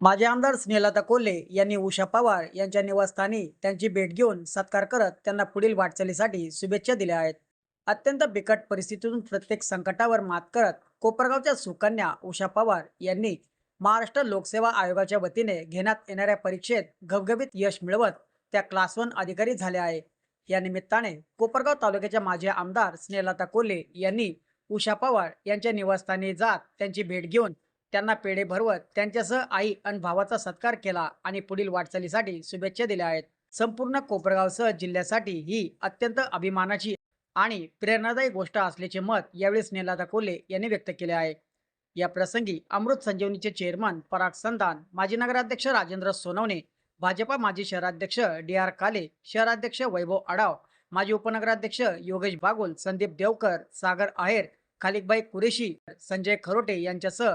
माजी आमदार स्नेहलता कोल्हे यांनी उषा पवार यांच्या निवासस्थानी त्यांची भेट घेऊन सत्कार करत त्यांना पुढील वाटचालीसाठी शुभेच्छा दिल्या आहेत. अत्यंत बिकट परिस्थितीतून प्रत्येक संकटावर मात करत कोपरगावच्या सुकन्या उषा पवार यांनी महाराष्ट्र लोकसेवा आयोगाच्या वतीने घेण्यात येणाऱ्या परीक्षेत घवघवीत यश मिळवत त्या क्लास वन अधिकारी झाल्या आहे. या निमित्ताने कोपरगाव तालुक्याच्या माजी आमदार स्नेहलता कोल्हे यांनी उषा पवार यांच्या निवासस्थानी जात त्यांची भेट घेऊन त्यांना पेढे भरवत त्यांच्यासह आई आणि भावाचा सत्कार केला आणि पुढील वाटचालीसाठी शुभेच्छा दिल्या आहेत. संपूर्ण कोपरगावसह जिल्ह्यासाठी ही अत्यंत अभिमानाची आणि प्रेरणादायी गोष्ट असल्याचे मत यावेळी स्नेहलता कोल्हे यांनी व्यक्त केले आहे. या प्रसंगी अमृत संजीवनीचे चेअरमन पराग संतान माजी नगराध्यक्ष राजेंद्र सोनवणे भाजपा माजी शहराध्यक्ष डी आर काले शहराध्यक्ष वैभव आडाव माजी उपनगराध्यक्ष योगेश बागुल संदीप देवकर सागर आहेर खालिकबाई कुरेशी संजय खरोटे यांच्यासह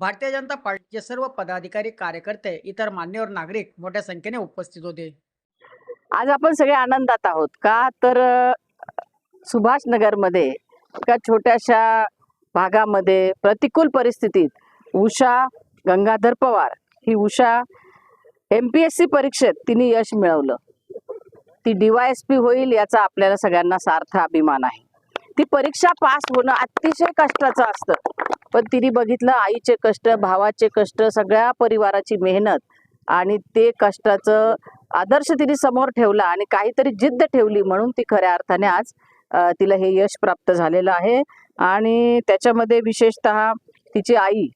भारतीय जनता पार्टीचे सर्व पदाधिकारी कार्यकर्ते इतर मान्यवर नागरिक मोठ्या संख्येने उपस्थित होते. आज आपण सगळे आनंदात आहोत का? तर अ, सुभाषनगरमध्ये एका छोट्याशा भागामध्ये प्रतिकूल परिस्थितीत उषा गंगाधर पवार ही Usha M P S C परीक्षेत तिने यश मिळवलं. ती डीवायएसपी होईल याचा आपल्याला सगळ्यांना सार्थ अभिमान आहे. ती परीक्षा पास होणं अतिशय कष्टाचं असतं. पण तिने बघितलं आईचे कष्ट भावाचे कष्ट सगळ्या परिवाराची मेहनत आणि ते कष्टाचं आदर्श तिने समोर ठेवला आणि काहीतरी जिद्द ठेवली म्हणून ती खऱ्या अर्थाने आज तिला हे यश प्राप्त झालेलं आहे. आणि त्याच्यामध्ये विशेषतः तिची आई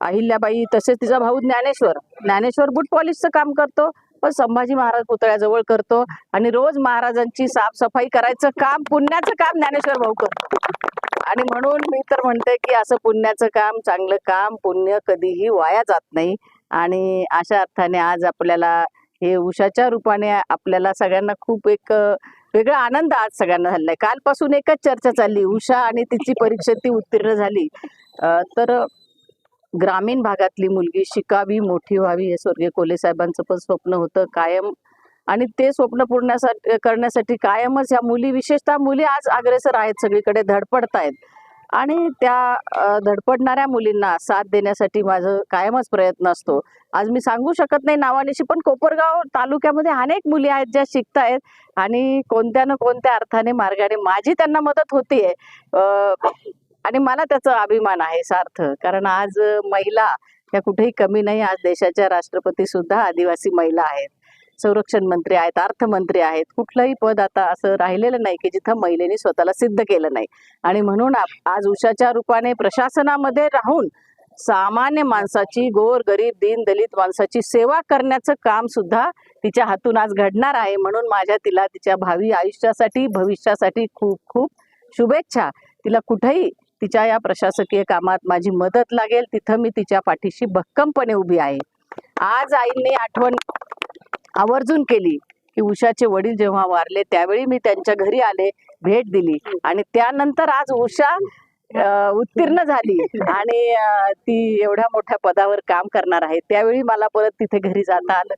अहिल्याबाई तसेच तिचा भाऊ ज्ञानेश्वर. ज्ञानेश्वर बुट पॉलिशचं काम करतो पण संभाजी महाराज पुतळ्याजवळ करतो आणि रोज महाराजांची साफसफाई करायचं काम पुण्याचं काम ज्ञानेश्वर भाऊ करतो. आणि म्हणून मी तर म्हणते की असं पुण्याचं काम चांगलं काम पुण्य कधीही वाया जात नाही. आणि अशा अर्थाने आज आपल्याला हे उषाच्या रूपाने आपल्याला सगळ्यांना खूप एक वेगळा आनंद आज सगळ्यांना झालेला आहे कालपासून एकच चर्चा चालली. उषा आणि तिची परीक्षा ती उत्तीर्ण झाली. तर ग्रामीण भागातली मुलगी शिकावी मोठी व्हावी हे स्वर्गीय कोले साहेबांचं पण स्वप्न होतं. कायम आणि ते स्वप्न पूर्णसाठी करण्यासाठी कायमच या मुली विशेषतः मुली आज अग्रेसर आहेत सगळीकडे धडपडत आहेत आणि त्या धडपडणाऱ्या मुलींना साथ देण्यासाठी माझं कायमच प्रयत्न असतो. आज मी सांगू शकत नाही नावानिशी पण कोपरगाव तालुक्यामध्ये अनेक मुली आहेत ज्या शिकतायत आणि कोणत्या ना कोणत्या अर्थाने मार्गाने माझी त्यांना मदत होतीये. आणि मला त्याचा अभिमान आहे सार्थ. कारण आज महिला ह्या कुठेही कमी नाही आज देशाच्या राष्ट्रपती सुद्धा आदिवासी महिला आहेत. संरक्षण मंत्री आहेत अर्थमंत्री आहेत कुठलंही पद आता असं राहिलेलं नाही की जिथं महिलेने स्वतःला सिद्ध केलं नाही. आणि म्हणून आज उषाच्या रूपाने प्रशासनामध्ये राहून सामान्य माणसाची गोर गरीब दीन दलित माणसाची सेवा करण्याचं काम सुद्धा तिच्या हातून आज घडणार आहे. म्हणून माझ्या तिला तिच्या भावी आयुष्यासाठी भविष्यासाठी खूप खूप शुभेच्छा. तिला कुठेही तिच्या या प्रशासकीय कामात माझी मदत लागेल. तिथं मी तिच्या पाठीशी भक्कमपणे उभी आहे. आज आईंनी आठवण आवर्जून केली. की उषाचे वडील जेव्हा वारले त्यावेळी मी त्यांच्या घरी आले भेट दिली. आणि त्यानंतर आज उषा उत्तीर्ण झाली. आणि ती एवढ्या मोठ्या पदावर काम करणार आहे. त्यावेळी मला परत तिथे घरी जाता आलं.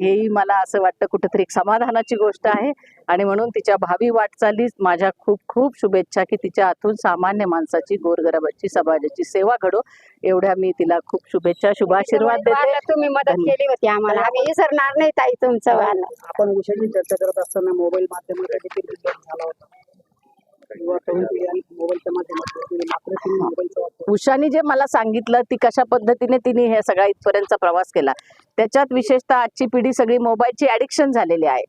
हेही मला असं वाटतं कुठेतरी एक समाधानाची गोष्ट आहे. आणि म्हणून तिच्या भावी वाटचालीस माझ्या खूप खूप शुभेच्छा की तिच्या हातून सामान्य माणसाची गोरगरबाची समाजाची सेवा घडो. एवढ्या मी तिला खूप शुभेच्छा शुभाशीर्वाद देते. तुम्ही मदत. केली होती आम्हाला. आम्ही विसरणार नाही ताई तुमचं वाला आपण विषयाची चर्चा करत असताना मोबाईल माध्यमाचा देखील झाला होता. उषाने जे मला सांगितलं ती कशा पद्धतीने तिने हे सगळा इथपर्यंतचा प्रवास केला. त्याच्यात विशेषतः आजची पिढी सगळी मोबाईलची ऍडिक्शन झालेली आहे.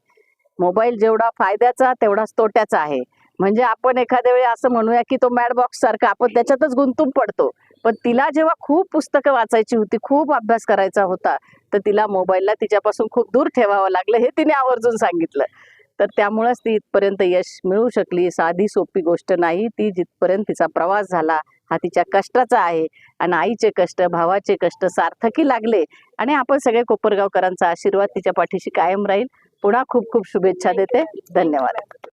मोबाईल जेवढा फायद्याचा तेवढाच तोट्याचा आहे. म्हणजे आपण एखाद्या वेळी असं म्हणूया की तो मॅड बॉक्स सारखा आपण त्याच्यातच गुंतून पडतो. पण तिला जेव्हा खूप पुस्तकं वाचायची होती खूप अभ्यास करायचा होता तर तिला मोबाईलला तिच्यापासून खूप दूर ठेवावं लागलं हे तिने आवर्जून सांगितलं. तर त्यामुळंच ती इथपर्यंत यश मिळू शकली. साधी सोपी गोष्ट नाही. ती जिथपर्यंत तिचा प्रवास झाला हा तिच्या कष्टाचा आहे. आणि आईचे कष्ट भावाचे कष्ट सार्थकी लागले. आणि आपण सगळे कोपरगावकरांचा आशीर्वाद तिच्या पाठीशी कायम राहील. पुन्हा खूप खूप शुभेच्छा देते. धन्यवाद.